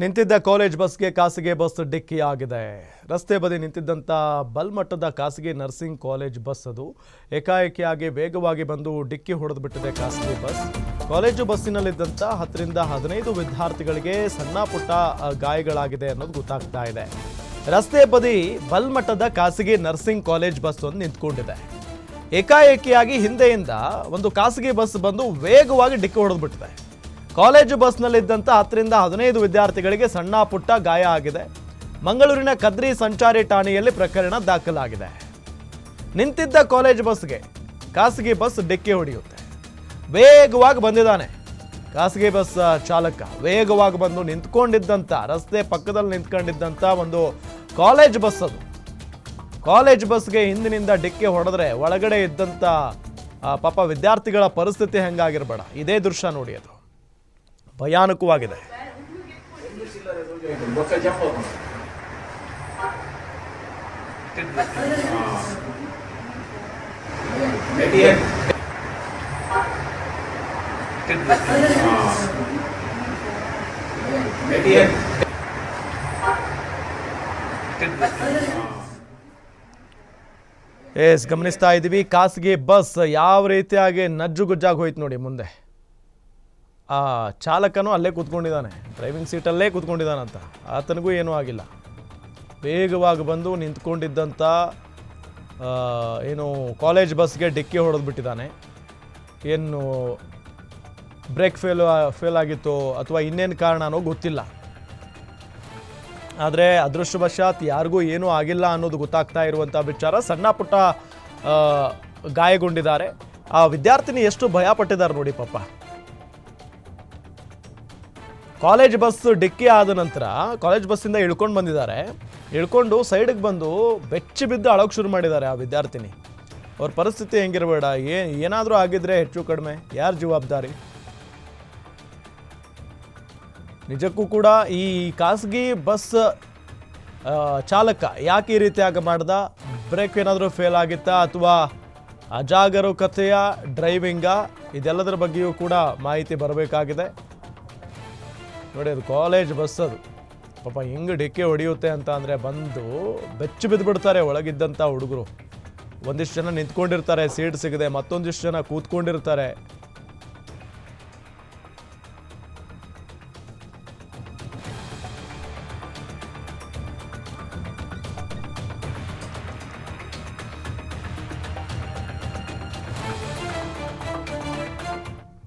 ನಿಂತಿದ್ದ ಕಾಲೇಜ್ ಬಸ್ಗೆ ಖಾಸಗಿ ಬಸ್ ಡಿಕ್ಕಿ ಆಗಿದೆ. ರಸ್ತೆ ಬದಿ ನಿಂತಿದ್ದಂಥ ಬಲ್ಮಟ್ಟದ ಖಾಸಗಿ ನರ್ಸಿಂಗ್ ಕಾಲೇಜ್ ಬಸ್ ಅದು. ಏಕಾಏಕಿಯಾಗಿ ವೇಗವಾಗಿ ಬಂದು ಡಿಕ್ಕಿ ಹೊಡೆದು ಬಿಟ್ಟಿದೆ ಖಾಸಗಿ ಬಸ್. ಕಾಲೇಜು ಬಸ್ಸಿನಲ್ಲಿದ್ದಂಥ ಹತ್ತರಿಂದ ಹದಿನೈದು ವಿದ್ಯಾರ್ಥಿಗಳಿಗೆ ಸಣ್ಣ ಪುಟ್ಟ ಗಾಯಗಳಾಗಿದೆ ಅನ್ನೋದು ಗೊತ್ತಾಗ್ತಾ ಇದೆ. ರಸ್ತೆ ಬದಿ ಬಲ್ಮಟ್ಟದ ಖಾಸಗಿ ನರ್ಸಿಂಗ್ ಕಾಲೇಜ್ ಬಸ್ ಒಂದು ನಿಂತ್ಕೊಂಡಿದೆ. ಏಕಾಏಕಿಯಾಗಿ ಹಿಂದೆಯಿಂದ ಒಂದು ಖಾಸಗಿ ಬಸ್ ಬಂದು ವೇಗವಾಗಿ ಡಿಕ್ಕಿ ಹೊಡೆದು ಬಿಟ್ಟಿದೆ. ಕಾಲೇಜು ಬಸ್ನಲ್ಲಿದ್ದಂಥ ಹತ್ತರಿಂದ ಹದಿನೈದು ವಿದ್ಯಾರ್ಥಿಗಳಿಗೆ ಸಣ್ಣ ಪುಟ್ಟ ಗಾಯ ಆಗಿದೆ. ಮಂಗಳೂರಿನ ಕದ್ರಿ ಸಂಚಾರಿ ಠಾಣೆಯಲ್ಲಿ ಪ್ರಕರಣ ದಾಖಲಾಗಿದೆ. ನಿಂತಿದ್ದ ಕಾಲೇಜ್ ಬಸ್ಗೆ ಖಾಸಗಿ ಬಸ್ ಡಿಕ್ಕಿ ಹೊಡೆಯುತ್ತೆ. ವೇಗವಾಗಿ ಬಂದಿದ್ದಾನೆ. ಖಾಸಗಿ ಬಸ್ ಚಾಲಕ ವೇಗವಾಗಿ ಬಂದು ನಿಂತ್ಕೊಂಡಿದ್ದಂಥ, ರಸ್ತೆ ಪಕ್ಕದಲ್ಲಿ ನಿಂತ್ಕೊಂಡಿದ್ದಂಥ ಒಂದು ಕಾಲೇಜ್ ಬಸ್ ಅದು. ಕಾಲೇಜ್ ಬಸ್ಗೆ ಹಿಂದಿನಿಂದ ಡಿಕ್ಕಿ ಹೊಡೆದ್ರೆ ಒಳಗಡೆ ಇದ್ದಂಥ ಪಾಪ ವಿದ್ಯಾರ್ಥಿಗಳ ಪರಿಸ್ಥಿತಿ ಹೆಂಗಾಗಿರ್ಬೇಡ. ಇದೇ ದೃಶ್ಯ ನೋಡಿ ಅದು. ಭಯಾನಕವಾಗಿದೆ ಬೊಕ್ಕ ಜಂಪ್ ಎಸ್ ಗಮನಿಸ್ತಾ ಇದ್ದೀವಿ ಖಾಸಗಿ ಬಸ್ ಯಾವ ರೀತಿಯಾಗಿ ನಜ್ಜುಗುಜ್ಜಾಗಿ ಹೋಯ್ತು ನೋಡಿ ಮುಂದೆ ಆ ಚಾಲಕನು ಅಲ್ಲೇ ಕೂತ್ಕೊಂಡಿದ್ದಾನೆ. ಡ್ರೈವಿಂಗ್ ಸೀಟಲ್ಲೇ ಕೂತ್ಕೊಂಡಿದ್ದಾನಂತ. ಆತನಿಗೂ ಏನೂ ಆಗಿಲ್ಲ. ವೇಗವಾಗಿ ಬಂದು ನಿಂತ್ಕೊಂಡಿದ್ದಂಥ ಏನು ಕಾಲೇಜ್ ಬಸ್ಗೆ ಡಿಕ್ಕಿ ಹೊಡೆದು ಬಿಟ್ಟಿದ್ದಾನೆ. ಏನು ಬ್ರೇಕ್ ಫೇಲ್ ಫೇಲ್ ಆಗಿತ್ತು ಅಥವಾ ಇನ್ನೇನು ಕಾರಣನೋ ಗೊತ್ತಿಲ್ಲ. ಆದರೆ ಅದೃಷ್ಟವಶಾತ್ ಯಾರಿಗೂ ಏನೂ ಆಗಿಲ್ಲ ಅನ್ನೋದು ಗೊತ್ತಾಗ್ತಾ ಇರುವಂಥ ವಿಚಾರ ಸಣ್ಣ ಪುಟ್ಟ ಗಾಯಗೊಂಡಿದ್ದಾರೆ. ಆ ವಿದ್ಯಾರ್ಥಿನಿ ಎಷ್ಟು ಭಯಪಟ್ಟಿದ್ದಾರೆ ನೋಡಿ ಪಾಪ. ಕಾಲೇಜ್ ಬಸ್ ಡಿಕ್ಕಿ ಆದ ನಂತರ ಕಾಲೇಜ್ ಬಸ್ಸಿಂದ ಇಳ್ಕೊಂಡು ಬಂದಿದ್ದಾರೆ. ಇಳ್ಕೊಂಡು ಸೈಡಿಗೆ ಬಂದು ಬೆಚ್ಚಿ ಬಿದ್ದು ಅಳೋಕೆ ಶುರು ಮಾಡಿದ್ದಾರೆ ಆ ವಿದ್ಯಾರ್ಥಿನಿ. ಅವ್ರ ಪರಿಸ್ಥಿತಿ ಹೆಂಗಿರಬೇಡ, ಏ, ಏನಾದರೂ ಆಗಿದ್ರೆ ಹೆಚ್ಚು ಕಡಿಮೆ. ಯಾರು ಜವಾಬ್ದಾರಿ? ನಿಜಕ್ಕೂ ಕೂಡ ಈ ಖಾಸಗಿ ಬಸ್ ಚಾಲಕ ಯಾಕೆ ಈ ರೀತಿಯಾಗಿ ಮಾಡ್ದ? ಬ್ರೇಕ್ ಏನಾದರೂ ಫೇಲ್ ಆಗಿತ್ತಾ ಅಥವಾ ಅಜಾಗರೂಕತೆಯ ಡ್ರೈವಿಂಗ? ಇದೆಲ್ಲದರ ಬಗ್ಗೆಯೂ ಕೂಡ ಮಾಹಿತಿ ಬರಬೇಕಾಗಿದೆ. ನೋಡಿ, ಅದು ಕಾಲೇಜ್ ಬಸ್ ಅದು. ಪಾಪ ಹೆಂಗೆ ಡಿಕ್ಕೆ ಹೊಡೆಯುತ್ತೆ ಅಂತ ಅಂದರೆ ಬಂದು ಬೆಚ್ಚಿ ಬಿದ್ದುಬಿಡ್ತಾರೆ ಒಳಗಿದ್ದಂಥ ಹುಡುಗರು. ಒಂದಿಷ್ಟು ಜನ ನಿಂತ್ಕೊಂಡಿರ್ತಾರೆ ಸೀಟ್ ಸಿಗದೆ ಮತ್ತೊಂದಿಷ್ಟು ಜನ ಕೂತ್ಕೊಂಡಿರ್ತಾರೆ.